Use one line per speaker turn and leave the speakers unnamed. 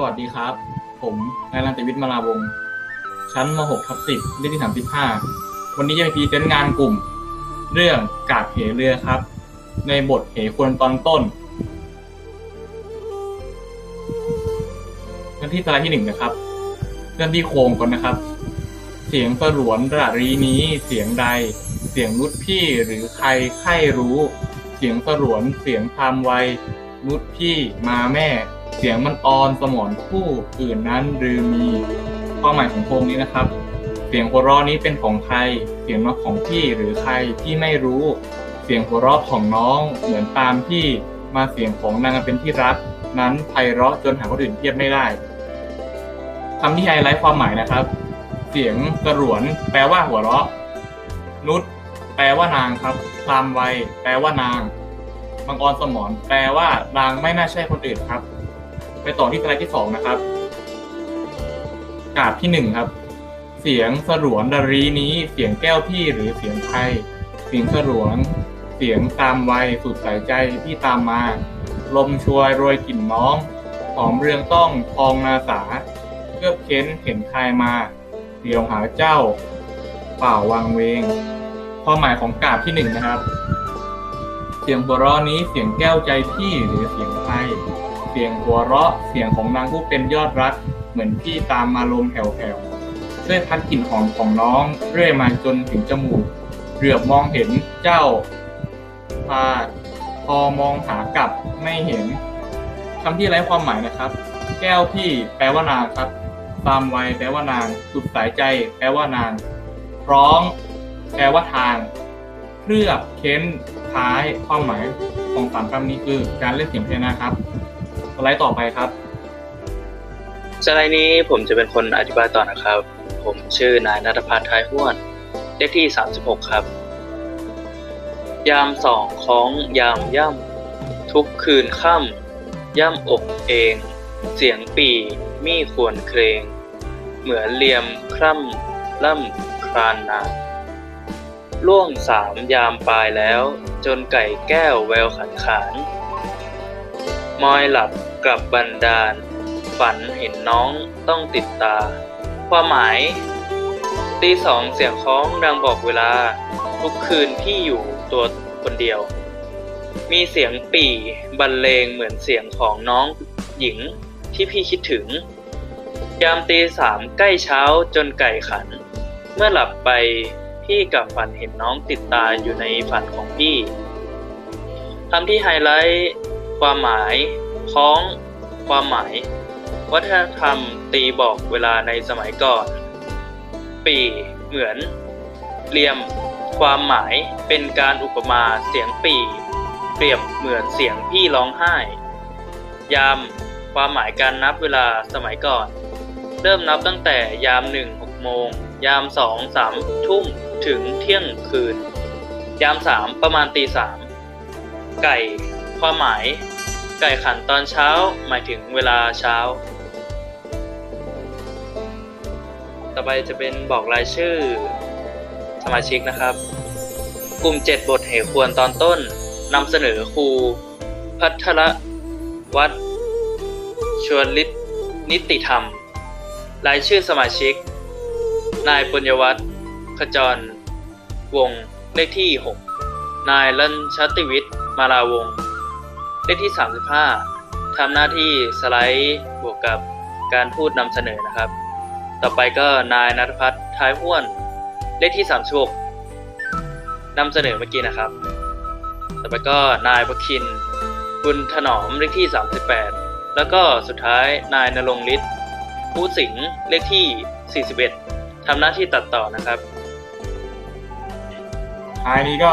สวัสดีครับ ผมนายรันตวิทย์มาลาวง ชั้นม .6 ทับ10เลขที่35 วันนี้จะไปพรีเซนต์งานกลุ่ม เรื่องกาบเหเรือครับ ในบทเหควรตอนต้นเริ่มที่สไลด์ที่หนึ่งนะครับ เริ่มที่โครงก่อนนะครับ เสียงสรวนระรีนี้เสียงใด เสียงนุชพี่หรือใครใครรู้ เสียงสรวนเสียงพามไวนุชพี่มาแม่ เสียงมันออนสมอนผู้อื่นนั้นหรือมีความหมายของโครงนี้นะครับ เสียงหัวเราะนี้เป็นของใคร เสียงมาของพี่หรือใครที่ไม่รู้ เสียงหัวเราะของน้องเหมือนตามที่มาเสียงของนางเป็นที่รักนั้นไพเราะจนหาคนอื่นเทียบไม่ได้คำที่ไฮไลท์ความหมายนะครับ เสียงสระวน แปลว่าหัวเราะ นุชแปลว่านางครับพรามไวแปลว่านางมังกรสมรแปลว่านางไม่น่าใช่คนอื่นครับ ไปต่อที่สไลด์ที่สองนะครับกาบที่หนึ่งครับ เสียงสรวนดรีนี้ เสียงแก้วพี่หรือเสียงใครเสียงสรวน เสียงตามไวสุดสายใจที่ตามมา ลมชวยโรยกลิ่นน้อง หอมเรืองต้องทองนาสาเกือบเค้นเห็นใครมาเดียวหาเจ้า เปล่าวางเวง ความหมายของกาบที่หนึ่งนะครับ เสียงหัวเราะนี้เสียงแก้วใจพี่หรือเสียงใคร สียงหัวเราะเสียงของนางผู้เป็นยอดรัก เหมือนพี่ตามมาลมแผ่วๆช่วยพัดกลิ่นหอมของน้องเรื่อยมาจนถึงจมูกเหลือบมองเห็นเจ้าพาพอมองหากลับไม่เห็นคำที่ไร้ความหมายนะครับ แก้วพี่แปลว่านางครับตามไวแปลว่านาง สุดสายใจ แปลว่านางร้อง แปลว่าทางเคลือบเค้นท้ายความหมายของสามคำนี้คือการเล่นเสียงเพยัญชนะครับ สไลด์ต่อไปครับ
สไลด์นี้ผมจะเป็นคนอธิบายต่อนะครับ ผมชื่อนายนัทพัฒน์ทายห้วน เลขที่ 36 ครับ ยามสองของยามย่ำทุกคืนค่ำย่ำอกเอง เสียงปีมีควรเครงเหมือนเลียมคร่ำล่ำครานนาล่วงสามยามปลายแล้ว จนไก่แก้วแววขันขานมอยหลับ กลับบันดาล ฝันเห็นน้องต้องติดตา ความหมาย ตีสองเสียงคล้องดังบอกเวลา ทุกคืนพี่อยู่ตัวคนเดียว มีเสียงปี่ บรรเลงเหมือนเสียงของน้องหญิงที่พี่คิดถึง ยามตีสามใกล้เช้าจนไก่ขัน เมื่อหลับไปพี่กับฝันเห็นน้องติดตาอยู่ในฝันของพี่คำที่ไฮไลท์ ความหมาย คล้องความหมาย วัฒนธรรมตีบอกเวลาในสมัยก่อน ปีเหมือนเหลี่ยม ความหมายเป็นการอุปมาเสียงปีเปรียบเหมือนเสียงพี่ร้องไห้ ยาม ความหมายการนับเวลาสมัยก่อน เริ่มนับตั้งแต่ยามหนึ่งหกโมง ยามสองสามทุ่มถึงเที่ยงคืน ยามสามประมาณตีสามไก่ ความหมาย ไก่ขันตอนเช้าหมายถึงเวลาเช้า ต่อไปจะเป็นบอกรายชื่อ สมาชิกนะครับ กลุ่ม 7 บทเหควรตอนต้นนำเสนอครู พัทรวัฒชวนฤทธิ์นิติธรรม รายชื่อสมาชิก นายปุญญวัฒน์ขจร วงเลขที่ 6 นายลัญชติวิทย์มาลาวงศ์ เลขที่ 35ทำหน้าที่สไลด์บวกกับการพูดนำเสนอนะครับ ต่อไปก็นายนัทพัฒน์ท้ายห้วน เลขที่ 36นำเสนอเมื่อกี้นะครับ ต่อไปก็นายประคินบุญถนอมเลขที่ 38 แล้วก็สุดท้ายนายนรงฤทธิ์ผู้สิงเลขที่ 41ทำหน้าที่ตัดต่อนะครับ
ท้ายนี้ก็